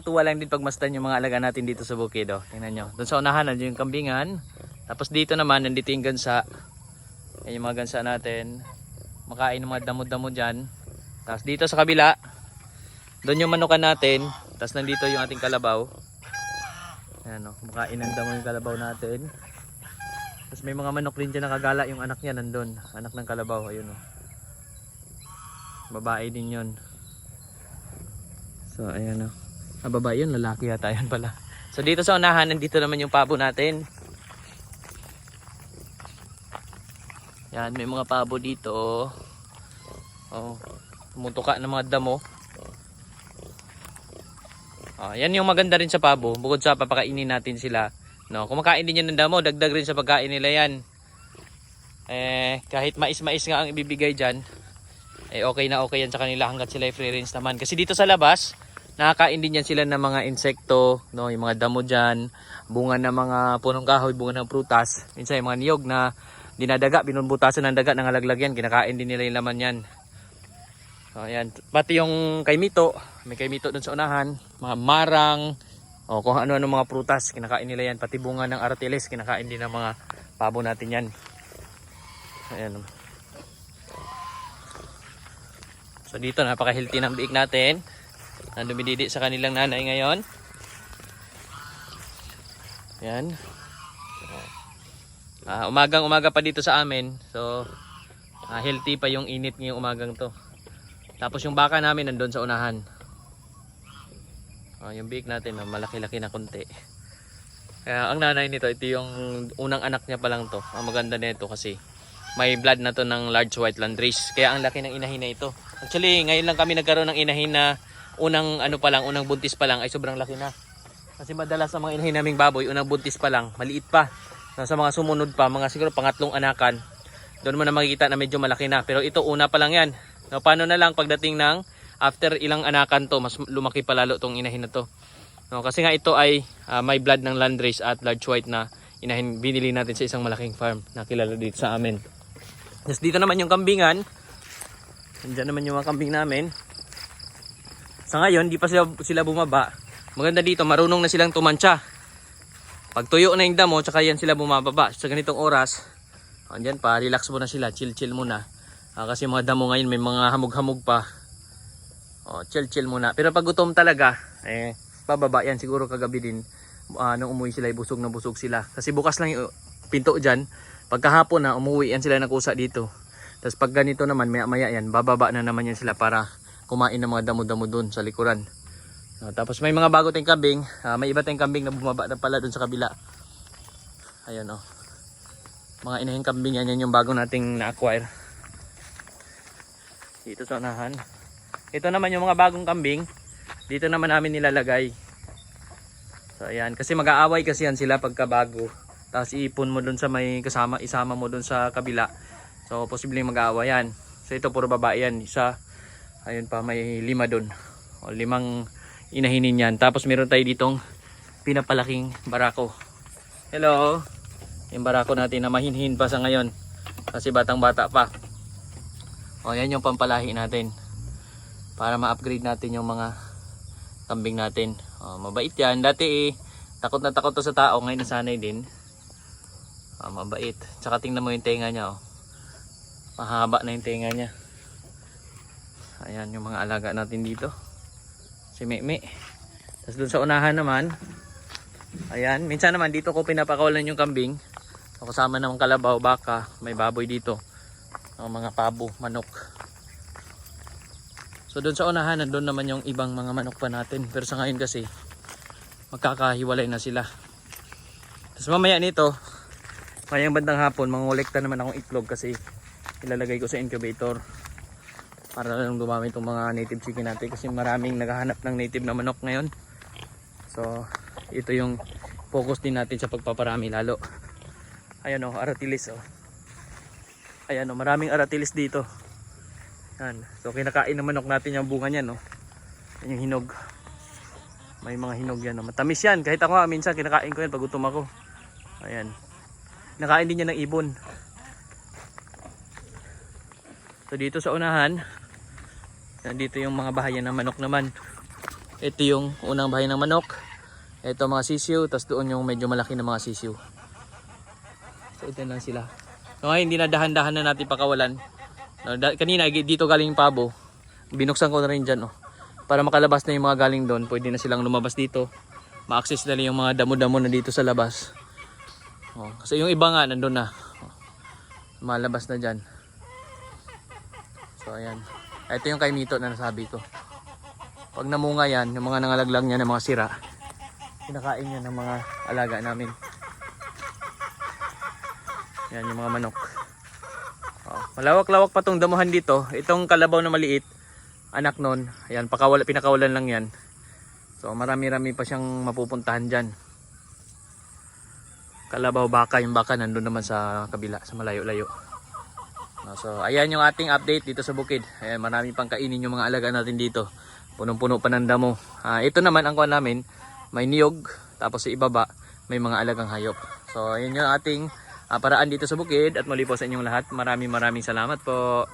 Tuwa lang din pagmasdan yung mga alaga natin dito sa bukid. Oh. Tingnan nyo. Doon sa unahan, nandiyo yung kambingan. Tapos dito naman, nandito yung gansa. Yan yung mga gansa natin. Makain ng mga damo-damo dyan. Tapos dito sa kabila, doon yung manukan natin. Tapos nandito yung ating kalabaw. Ayan o, makain ng damo yung kalabaw natin. Tapos may mga manok din dyan nakagala yung anak niya nandun. Anak ng kalabaw, ayun o. Babae din yun. So ayan o. Ah, babae yun, lalaki yata yan pala. So dito sa unahan, nandito naman yung pabo natin. Yan, may mga pabo dito. Oh, tumutuka ng mga damo. Ah, yan yung maganda rin sa pabo. Bukod sa papakainin natin sila. No, kumakain din yan ng damo, dagdag rin sa pagkain nila yan. Eh, kahit mais-mais nga ang ibibigay dyan, eh okay na okay yan sa kanila hanggat sila free range naman. Kasi dito sa labas, nakakain din yan sila ng mga insekto, no, yung mga damo dyan, bunga ng mga punong kahoy, bunga ng prutas, minsan yung mga niyog na dinadaga, binubutasan ng daga ng alaglag yan, kinakain din nila yung laman yan. So, ayan. Pati yung kay Mito, may kay Mito dun sa unahan, mga marang, o kung ano-ano mga prutas, kinakain nila yan. Pati bunga ng aratiles, kinakain din ng mga pabo natin yan. Ayan. So dito, napaka-healthy ng biik natin. Na dumididi sa kanilang nanay ngayon. Yan. Ah, umagang umaga pa dito sa amin. So, ah, healthy pa yung init ngayong umagang to. Tapos yung baka namin nandun sa unahan. Ah, yung biik natin, ah, malaki-laki na konti. Kaya ang nanay nito, ito yung unang anak niya pa lang to. Ang maganda nito kasi may blood na to ng large white landrace. Kaya ang laki ng inahin na ito. Actually, ngayon lang kami nagkaroon ng inahin na unang ano pa lang, unang buntis pa lang ay sobrang laki na. Kasi madalas sa mga inahin naming baboy, unang buntis pa lang, maliit pa. Sa mga sumunod pa, mga siguro pangatlong anakan, doon mo na makikita na medyo malaki na. Pero ito, una pa lang yan. No, paano na lang pagdating ng after ilang anakan to, mas lumaki pa lalo tong inahin na to. No, kasi nga ito ay ah, may blood ng landrace at large white na inahin binili natin sa isang malaking farm na kilala dito sa amin. Tapos dito naman yung kambingan. Nandiyan naman yung mga kambing namin. Sa ngayon, di pa sila, sila bumaba. Maganda dito, marunong na silang tumansya. Pag tuyo na yung damo, tsaka yan sila bumababa. Sa ganitong oras, andyan pa, relax muna sila, chill-chill muna. Ah, kasi mga damo ngayon, may mga hamog-hamog pa. Oh, chill-chill muna. Pero pag gutom talaga, eh, bababa yan siguro kagabi din. Ah, nung umuwi sila, eh, busog na busog sila. Kasi bukas lang yung pinto dyan. Pagkahapon na, umuwi yan sila nakusa dito. Tapos pag ganito naman, maya-maya yan, bababa na naman yan sila para kumain ng mga damo-damo dun sa likuran. Ah, tapos may mga bago tayong kambing. Ah, may iba tayong kambing na bumaba na pala dun sa kabila. Ayun oh. Mga inahing kambing yan, yan yung bago nating na-acquire. Dito sa unahan. Ito naman yung mga bagong kambing. Dito naman namin nilalagay. So ayan, kasi mag-aaway kasi yan sila pagka bago. Tapos iipon mo dun sa may kasama, isama mo dun sa kabila. So posibleng mag-aaway yan. So ito puro babae yan. Isa, ayun pa may lima dun. O limang inahinin yan. Tapos meron tayo ditong pinapalaking barako. Hello. Yung barako natin na mahinhin pa sa ngayon. Kasi batang bata pa. O yan yung pampalahi natin. Para ma-upgrade natin yung mga kambing natin. O, mabait yan. Dati eh, takot na takot to sa tao. Ngayon nasanay din. O, mabait. Tsaka tingnan mo yung tenga niya. Oh. Mahaba na yung tenga niya. Ayan yung mga alaga natin dito. Si Meme. Tapos dun sa unahan naman. Ayan. Minsan naman dito ko pinapakawalan yung kambing. So, kasama naman kalabaw, baka. May baboy dito. Ang mga pabo, manok. So doon sa unahan, nandun naman yung ibang mga manok pa natin. Pero sa ngayon kasi, magkakahiwalay na sila. Tapos mamaya nito, mayang bandang hapon, mangolekta naman akong itlog kasi ilalagay ko sa incubator. Para lang dumami itong mga native chicken natin kasi maraming naghahanap ng native na manok ngayon. So, ito yung focus din natin sa pagpaparami lalo. Ayan o, aratilis o. Ayan o, maraming aratilis dito. Yan. So kinakain ng manok natin yung bunga niyan, no. Yan yung hinog. May mga hinog yan, no. Matamis yan. Kahit ako nga, minsan kinakain ko yan pag gutom ako. Ayan. Nakain din yan ng ibon. So dito sa unahan, nandito yung mga bahayan ng manok naman. Ito yung unang bahay ng manok. Ito mga sisiw, tapos doon yung medyo malaki na mga sisiw. So ito lang sila. So ngayon, hindi na dahan-dahan na natin pakawalan. No, kanina, dito galing yung pabo. Binuksan ko na rin dyan, oh. Para makalabas na yung mga galing doon, pwede na silang lumabas dito. Ma-access na yung mga damo-damo na dito sa labas. Oh, kasi yung iba nga, nandun na. Oh, malabas na dyan. So ayan. Ito yung kay Mito na nasabi ko. Pag namunga yan, yung mga nangalaglag niya ng mga sira, kinakain niya ng mga alaga namin. Yan yung mga manok. Oh, malawak-lawak pa tong damuhan dito. Itong kalabaw na maliit, anak nun, ayan, pakawala, pinakawalan lang yan. So marami-rami pa siyang mapupuntahan dyan. Kalabaw baka, yung baka nandun naman sa kabila, sa malayo-layo. No, so ayan yung ating update dito sa bukid. Ayan, marami pang kainin yung mga alaga natin dito. Punong-puno pa ng damo. Ah, ito naman ang kuha namin, may niyog, tapos sa ibaba may mga alagang hayop. So ayan yung ating ah, paraan dito sa bukid at muli po sa inyong lahat. Maraming maraming salamat po.